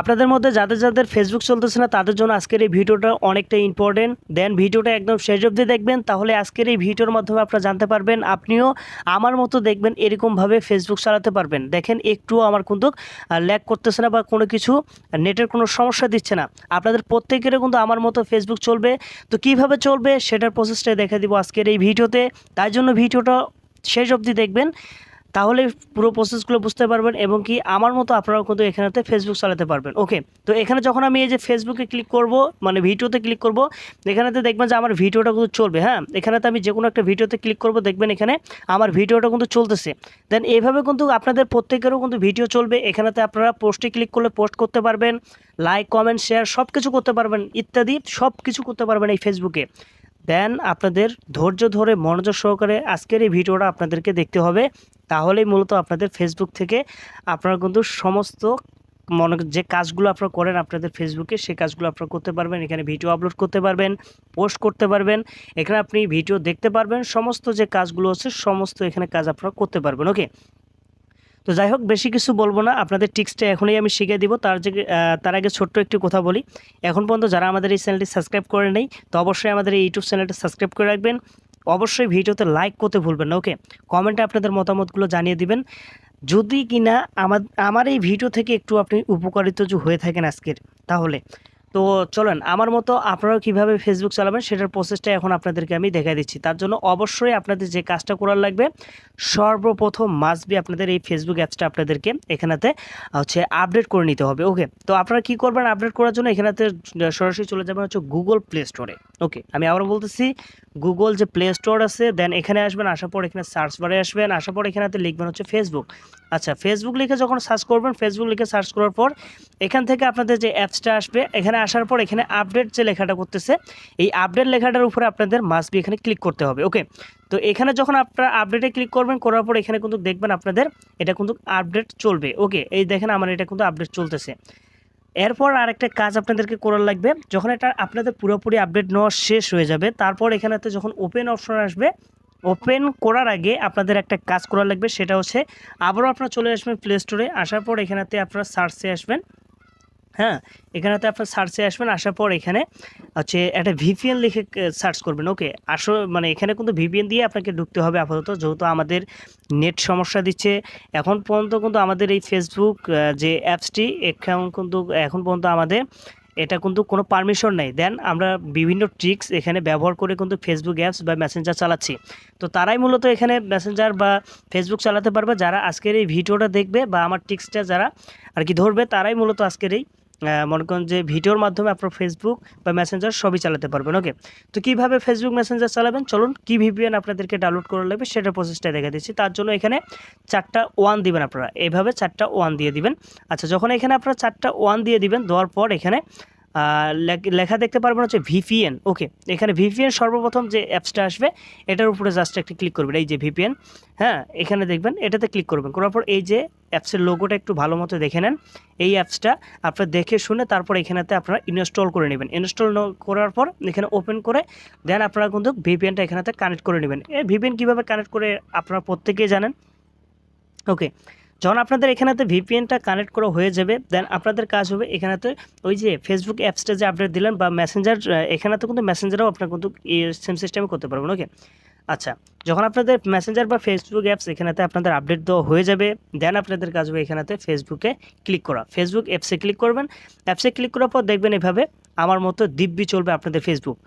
আপনাদের মধ্যে যাদের যাদের ফেসবুক চলতেছে না, তাদের জন্য আজকের এই ভিডিওটা অনেকটা ইম্পর্টেন্ট দেন ভিডিওটা একদম শেষ অবধি দেখবেন, তাহলে আজকের এই ভিডিওর মাধ্যমে আপনারা জানতে পারবেন, আপনিও আমার মতো দেখবেন এরকমভাবে ফেসবুক চালাতে পারবেন। দেখেন একটুও আমার কিন্তু ল্যাক করতেছে না বা কোনো কিছু, নেটের কোনো সমস্যা দিচ্ছে না। আপনাদের প্রত্যেকেরও কিন্তু আমার মতো ফেসবুক চলবে। তো কীভাবে চলবে, সেটার প্রসেসটাই দেখে দিব আজকের এই ভিডিওতে। তাই জন্য ভিডিওটা শেষ অবধি দেখবেন। তাহলে পুরো প্রসেসগুলো বুঝতে পারবেন এবং কি আমার মতো আপনারাও কিন্তু এখানেতে ফেসবুক চালাতে পারবেন। ওকে তো এখানে যখন আমি এই যে ফেসবুকে ক্লিক করব মানে ভিডিওতে ক্লিক করব, এখানেতে দেখবেন যে আমার ভিডিওটা কিন্তু চলবে হ্যাঁ? এখানেতে আমি যে কোনো একটা ভিডিওতে ক্লিক করব, দেখবেন এখানে আমার ভিডিওটা কিন্তু চলতেছে। দেন এভাবে কিন্তু আপনাদের প্রত্যেকেরও কিন্তু ভিডিও চলবে, এখানেতে আপনারা পোস্টে ক্লিক করলে পোস্ট করতে পারবেন লাইক কমেন্ট শেয়ার সব কিছু করতে পারবেন, ইত্যাদি সব কিছু করতে পারবেন এই ফেসবুকে দেন আপনাদের ধৈর্য ধরে মনোযোগ সহকারে আজকের এই ভিডিওটা আপনাদেরকে দেখতে হবে। তাহলেই মূলত আপনাদের ফেসবুক থেকে আপনারা কিন্তু সমস্ত মনে যে কাজগুলো আপনারা করেন আপনাদের ফেসবুকে সেই কাজগুলো আপনারা করতে পারবেন। এখানে ভিডিও আপলোড করতে পারবেন পোস্ট করতে পারবেন। এখানে আপনি ভিডিও দেখতে পারবেন, সমস্ত যে কাজগুলো আছে, সমস্ত এখানে কাজ আপনারা করতে পারবেন। ওকে তো যাই হোক, বেশি কিছু বলব না। আপনাদের টিক্সটা এখনই আমি শিখিয়ে দিব। তার যে তার আগে ছোট্ট একটি কথা বলি। এখন পর্যন্ত যারা আমাদের এই চ্যানেলটি সাবস্ক্রাইব করে নেই, তো অবশ্যই আমাদের এই ইউটিউব চ্যানেলটা সাবস্ক্রাইব করে রাখবেন। অবশ্যই ভিডিওতে লাইক করতে ভুলবেন না ওকে কমেন্টে আপনাদের মতামতগুলো জানিয়ে দিবেন। যদি কিনা আমার আমার এই ভিডিও থেকে একটু আপনি উপকারিত হয়ে থাকেন আজকের, তাহলে তো চলেন, আমার মতো আপনারা কীভাবে ফেসবুক চালাবেন সেটার প্রসেসটা এখন আপনাদেরকে আমি দেখাই দিচ্ছি। তার জন্য অবশ্যই আপনাদের যে কাজটা করার লাগবে, সর্বপ্রথম মাস্ট বি আপনাদের এই ফেসবুক অ্যাপসটা আপনাদেরকে এখানেতে হচ্ছে আপডেট করে নিতে হবে। ওকে তো আপনারা কি করবেন আপডেট করার জন্য? এখানেতে সরাসরি চলে যাবেন হচ্ছে গুগল প্লে স্টোরে ওকে আমি আবারও বলতেছি গুগল যে প্লে স্টোর আছে দেন এখানে আসবেন, আসার পর এখানে সার্চ বারে আসবেন, আসার পর এখানেতে লিখবেন হচ্ছে ফেসবুক আচ্ছা ফেসবুক লিখে যখন সার্চ করবেন ফেসবুক লিখে সার্চ করার পর, এখান থেকে আপনাদের যে অ্যাপসটা আসবে, এখানে আসার পর এখানে আপডেট যে লেখাটা করতেছে, এই আপডেট লেখাটার উপরে আপনাদের মাস্ট বি এখানে ক্লিক করতে হবে ওকে তো এখানে যখন আপনারা আপডেটে ক্লিক করবেন, করার পর এখানে কিন্তু দেখবেন আপনাদের এটা কিন্তু আপডেট চলবে ওকে এই দেখেন আমার এটা কিন্তু আপডেট চলতেছে। এরপর আরেকটা কাজ আপনাদেরকে করার লাগবে, যখন এটা আপনাদের পুরোপুরি আপডেট নেওয়া শেষ হয়ে যাবে, তারপর এখানেতে যখন ওপেন অপশন আসবে ওপেন করার আগে আপনাদের একটা কাজ করার লাগবে, সেটা হচ্ছে আবারও আপনারা চলে আসবেন প্লে স্টোরে আসার পর এখানেতে আপনারা সার্চে আসবেন। হ্যাঁ? এখানেতে আপনার সার্চে আসবেন, আসার পর এখানে হচ্ছে একটা ভিপিএন লিখে সার্চ করবেন ওকে আসো মানে এখানে কিন্তু ভিপিএন দিয়ে আপনাকে ঢুকতে হবে আপাতত, যেহেতু আমাদের নেট সমস্যা দিচ্ছে। এখন পর্যন্ত কিন্তু আমাদের এই ফেসবুক যে অ্যাপসটি এখন কিন্তু, এখন পর্যন্ত আমাদের এটা কিন্তু কোনো পারমিশন নেই। দেন আমরা বিভিন্ন ট্রিক্স এখানে ব্যবহার করে কিন্তু ফেসবুক অ্যাপস বা মেসেঞ্জার চালাচ্ছি। তো তারাই মূলত এখানে মেসেঞ্জার বা ফেসবুক চালাতে পারবে। যারা আজকের এই ভিডিওটা দেখবে বা আমার ট্রিক্সটা যারা আর কি ধরবে, তারাই মূলত আজকের এই মনে করেন যে ভিডিওর মাধ্যমে আপনার ফেসবুক বা মেসেঞ্জার সবই চালাতে পারবেন ওকে তো কীভাবে ফেসবুক মেসেঞ্জার চালাবেন? চলুন, কী ভিপিএন আপনাদেরকে ডাউনলোড করে লাগবে সেটার প্রসেসটা দেখা দিচ্ছি। তার জন্য এখানে চারটা ওয়ান দিবেন আপনারা। এইভাবে চারটা ওয়ান দিয়ে দিবেন। আচ্ছা যখন এখানে আপনারা চারটা ওয়ান দিয়ে দিবেন, দেওয়ার পর এখানে লেখা দেখতে পারবেন হচ্ছে ভিপিএন ওকে এখানে ভিপিএন সর্বপ্রথম যে অ্যাপসটা আসবে, এটার উপরে জাস্ট একটা ক্লিক করবেন, এই যে ভিপিএন হ্যাঁ? এখানে দেখবেন, এটাতে ক্লিক করবেন। করার পর এই যে অ্যাপসের লোগোটা একটু ভালো মতো দেখে নেন। এই অ্যাপসটা আপনারা দেখে শুনে তারপর এখানেতে আপনারা ইনস্টল করে নেবেন। ইনস্টল করার পর এখানে ওপেন করে দেন আপনারা কিন্তু ভিপিএনটা এখানেতে কানেক্ট করে নেবেন। এই ভিপিএন কীভাবে কানেক্ট করে আপনারা প্রত্যেকেই জানেন? ওকে যখন আপনাদের এখানেতে ভিপিএনটা কানেক্ট করা হয়ে যাবে দেন আপনাদের কাজ হবে এখানেতে ওই যে ফেসবুক অ্যাপসটা যে আপডেট দিলেন বা মেসেঞ্জার এখানে তো কিন্তু মেসেঞ্জারও আপনারা কিন্তু সেম সিস্টেমে করতে পারবেন। ওকে আচ্ছা যখন আপনাদের মেসেঞ্জার বা ফেসবুক অ্যাপস এখানেতে আপনাদের আপডেট দেওয়া হয়ে যাবে দেন আপনাদের কাজ হবে এখানেতে ফেসবুকে ক্লিক করা। ফেসবুক অ্যাপসে ক্লিক করবেন অ্যাপসে ক্লিক করার পর দেখবেন এভাবে আমার মতো দিব্যি চলবে আপনাদের ফেসবুক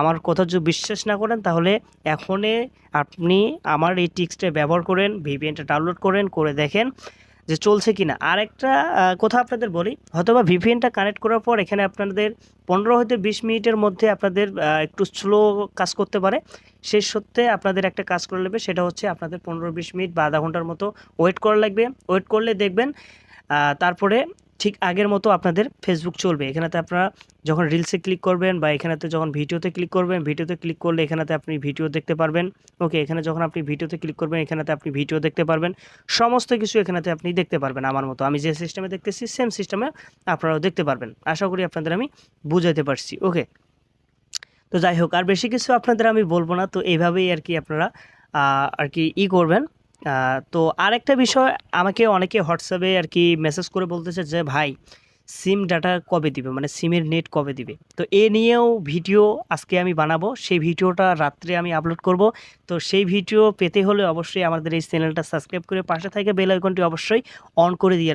আমার কথা যদি বিশ্বাস না করেন, তাহলে এখনই আপনি আমার এই টিক্সটা ব্যবহার করেন ভিপিএনটা ডাউনলোড করেন, করে দেখেন। যে চলছে কি না আর একটা কথা আপনাদের বলি, হয়তোবা ভিপিএনটা কানেক্ট করার পর এখানে আপনাদের পনেরো হতে বিশ মিনিটের মধ্যে আপনাদের একটু স্লো কাজ করতে পারে। সেই সত্ত্বে আপনাদের একটা কাজ করে নেবে সেটা হচ্ছে আপনাদের পনেরো বিশ মিনিট বা আধা ঘণ্টার মতো ওয়েট করা লাগবে। ওয়েট করলে দেখবেন তারপরে ঠিক আগের মতো আপনাদের ফেসবুক চলবে। এখানেতে আপনারা যখন রিলসে ক্লিক করবেন বা এখানেতে যখন ভিডিওতে ক্লিক করবেন, ভিডিওতে ক্লিক করলে এখানেতে আপনি ভিডিও দেখতে পারবেন। ওকে এখানে যখন আপনি ভিডিওতে ক্লিক করবেন, এখানেতে আপনি ভিডিও দেখতে পারবেন। সমস্ত কিছু এখানেতে আপনি দেখতে পারবেন আমার মতো। আমি যে সিস্টেমে দেখতেছি সেম সিস্টেমে আপনারাও দেখতে পারবেন। আশা করি আপনাদের আমি বুঝাইতে পারছি। ওকে তো যাই হোক, আর বেশি কিছু আপনাদের আমি বলব না। তো এইভাবেই আর কি আপনারা আর কি ই করবেন। তো আরেকটা বিষয় আমাকে অনেকে হোয়াটসঅ্যাপে আর কি মেসেজ করে বলতেছে যে, ভাই সিম ডাটা কবে দিবে? মানে সিমের নেট কবে দিবে? তো এ নিয়েও ভিডিও আজকে আমি বানাবো। সেই ভিডিওটা রাত্রে আমি আপলোড করব। তো সেই ভিডিও পেতে হলে অবশ্যই আমাদের এই চ্যানেলটা সাবস্ক্রাইব করে পাশে থাকে বেল আইকনটি অবশ্যই অন করে দিয়ে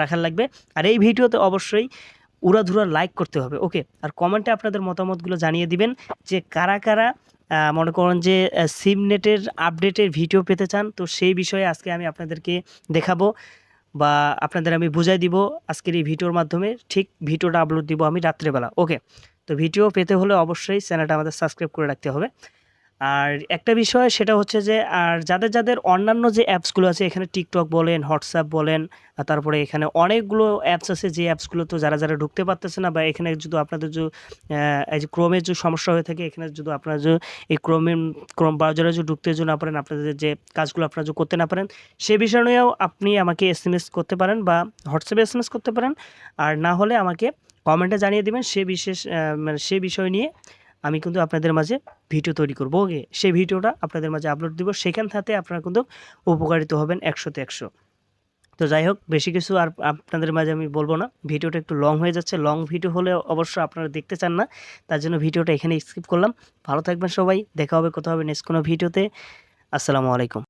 রাখার লাগবে। আর এই ভিডিওতে অবশ্যই উড়াধুরা লাইক করতে হবে ওকে আর কমেন্টে আপনাদের মতামতগুলো জানিয়ে দিবেন যে কারা কারা মনে করেন যে সিমনেটের আপডেটের ভিডিও পেতে চান, তো সেই বিষয়ে আজকে আমি আপনাদেরকে দেখাবো বা আপনাদের আমি বুঝাই দিব আজকের এই ভিডিওর মাধ্যমে। ঠিক ভিডিওটা আপলোড দিব আমি রাত্রেবেলা। ওকে তো ভিডিও পেতে হলে অবশ্যই চ্যানেলটা আমাদের সাবস্ক্রাইব করে রাখতে হবে। আর একটা বিষয় সেটা হচ্ছে যে, আর যাদের যাদের অন্যান্য যে অ্যাপসগুলো আছে, এখানে টিকটক বলেন, হোয়াটসঅ্যাপ বলেন তারপরে এখানে অনেকগুলো অ্যাপস আছে, যে অ্যাপসগুলো তো যারা যারা ঢুকতে পারতেছে না বা এখানে যদি আপনাদের যে এই যে ক্রোমের যে সমস্যা হয়ে থাকে, এখানে যদি আপনারা যে এই ক্রোমে ক্রোম ব্রাউজারে যদি ঢুকতে যদি না পারেন, আপনাদের যে কাজগুলো আপনারা যদি করতে না পারেন, সে বিষয় নিয়েও আপনি আমাকে এস এম এস করতে পারেন বা হোয়াটসঅ্যাপে এস এম এস করতে পারেন। আর না হলে আমাকে কমেন্টে জানিয়ে দেবেন, সে বিশেষ মানে সে বিষয় নিয়ে আমি কিন্তু আপনাদের মাঝে ভিডিও তৈরি করব। ওকে, সেই ভিডিওটা আপনাদের মাঝে আপলোড দিব। সেখান থেকে আপনারা কিন্তু উপকারিত হবেন একশোতে একশো। তো যাই হোক, বেশি কিছু আর আপনাদের মাঝে আমি বলব না। ভিডিওটা একটু লং হয়ে যাচ্ছে। লং ভিডিও হলে অবশ্য আপনারা দেখতে চান না। তার জন্য ভিডিওটা এখানে স্কিপ করলাম। ভালো থাকবেন সবাই। দেখা হবে কোথাও হবে নেক্সট কোনো ভিডিওতে আসসালামু আলাইকুম।